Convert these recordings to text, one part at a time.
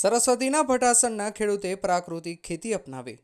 સરસ્વતીના ભટાસણના ખેડૂતે પ્રાકૃતિક ખેતી અપનાવી.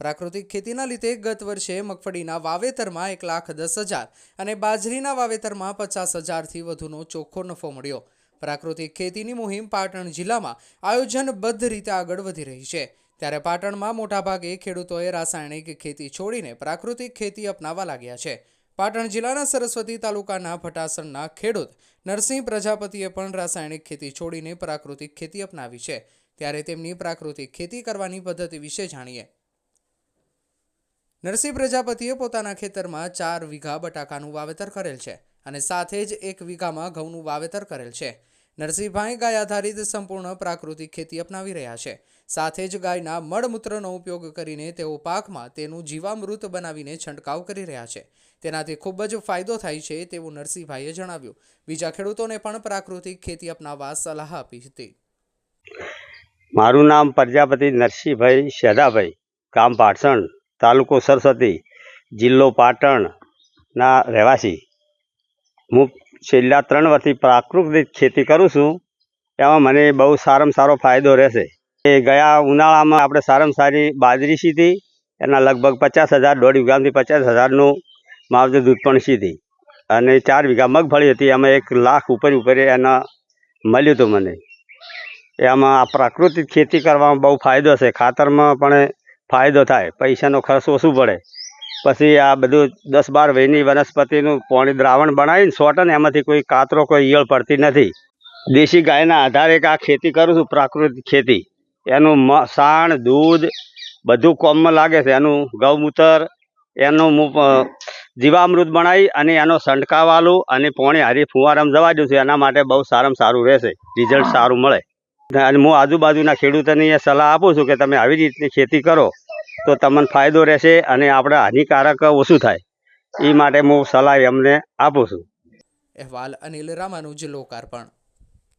પ્રાકૃતિક ખેતીના લીધે ગત વર્ષે મગફળીના વાવેતરમાં એક લાખ દસ હજાર અને બાજરીના વાવેતરમાં પચાસ હજારથી વધુનો ચોખ્ખો નફો મળ્યો. પ્રાકૃતિક ખેતીની મુહિમ પાટણ જિલ્લામાં આયોજનબદ્ધ રીતે આગળ વધી રહી છે. ત્યારે પાટણમાં મોટાભાગે ખેડૂતોએ રાસાયણિક ખેતી છોડીને પ્રાકૃતિક ખેતી અપનાવવા લાગ્યા છે. પાટણ જિલ્લાના સરસ્વતી તાલુકાના ભટાસણના ખેડૂત નરસિંહ પ્રજાપતિએ પણ રાસાયણિક ખેતી છોડીને પ્રાકૃતિક ખેતી અપનાવી છે. ત્યારે તેમની પ્રાકૃતિક ખેતી કરવાની પદ્ધતિ વિશે જાણીએ. નરસિંહ પ્રજાપતિએ પોતાના ખેતરમાં ચાર વીઘા બટાકાનું વાવેતર કરેલ છે અને સાથે જ એક વીઘામાં ઘઉંનું વાવેતર કરેલ છે. નરસિંહભાઈ ગાય આધારિત સંપૂર્ણ પ્રાકૃતિક ખેતી અપનાવી રહ્યા છે. સાથે જ ગાયના મળમૂત્રનો ઉપયોગ કરીને તેઓ પાકમાં તેનું જીવામૃત બનાવીને છંટકાવ કરી રહ્યા છે. તેનાથી ખૂબ જ ફાયદો થાય છે તેવું નરસિંહભાઈએ જણાવ્યું. બીજા ખેડૂતોને પણ પ્રાકૃતિક ખેતી અપનાવવા સલાહ આપી હતી. મારું નામ પ્રજાપતિ નરસિંહભાઈ શેદાભાઈ ગામ પાટણ, તાલુકો સરસ્વતી, જિલ્લો પાટણના રહેવાસી. હું છેલ્લા ત્રણ વર્ષથી પ્રાકૃતિક ખેતી કરું છું, એમાં મને બહુ સારામાં સારો ફાયદો રહેશે. એ ગયા ઉનાળામાં આપણે સારામાં સારી બાજરી સીધી, એના લગભગ પચાસ હજાર, દોઢ વીઘામાંથી પચાસ હજારનું માવજત ઉત્પન્ન સીધી. અને ચાર વીઘા મગફળી હતી, એમાં એક લાખ ઉપર ઉપર એના મળ્યું હતું મને. એમાં આ પ્રાકૃતિક ખેતી કરવામાં બહુ ફાયદો છે. ખાતરમાં પણ ફાયદો થાય, પૈસાનો ખર્ચ ઓછું પડે. પછી આ બધું દસ બાર વહીની વનસ્પતિનું પાણી દ્રાવણ બનાવીને સોટન એમાંથી કોઈ કાતરો, કોઈ ઈયળ પડતી નથી. દેશી ગાયના આધારે આ ખેતી કરું છું, પ્રાકૃતિક ખેતી. એનું સાણ, દૂધ બધું કોમમાં લાગે છે. એનું ગૌમૂત્ર, એનું જીવામૃત બનાવી અને એનો સંટકાવાલું અને પોણી હારી ફુવારામાં જવા દઉં છું. એના માટે બહુ સારામાં સારું રહેશે. રિઝલ્ટ સારું મળે. અને હું આજુબાજુના ખેડૂતોને એ સલાહ આપું છું કે તમે આવી રીતની ખેતી કરો. તો તમને ફાયદો રહેશે અને આપણે હાનિકારક ઓછું થાય. એ માટે હું સલાહ એમને આપું છું. અહેવાલ અનિલ રામાનુજ લોકાર્પણ.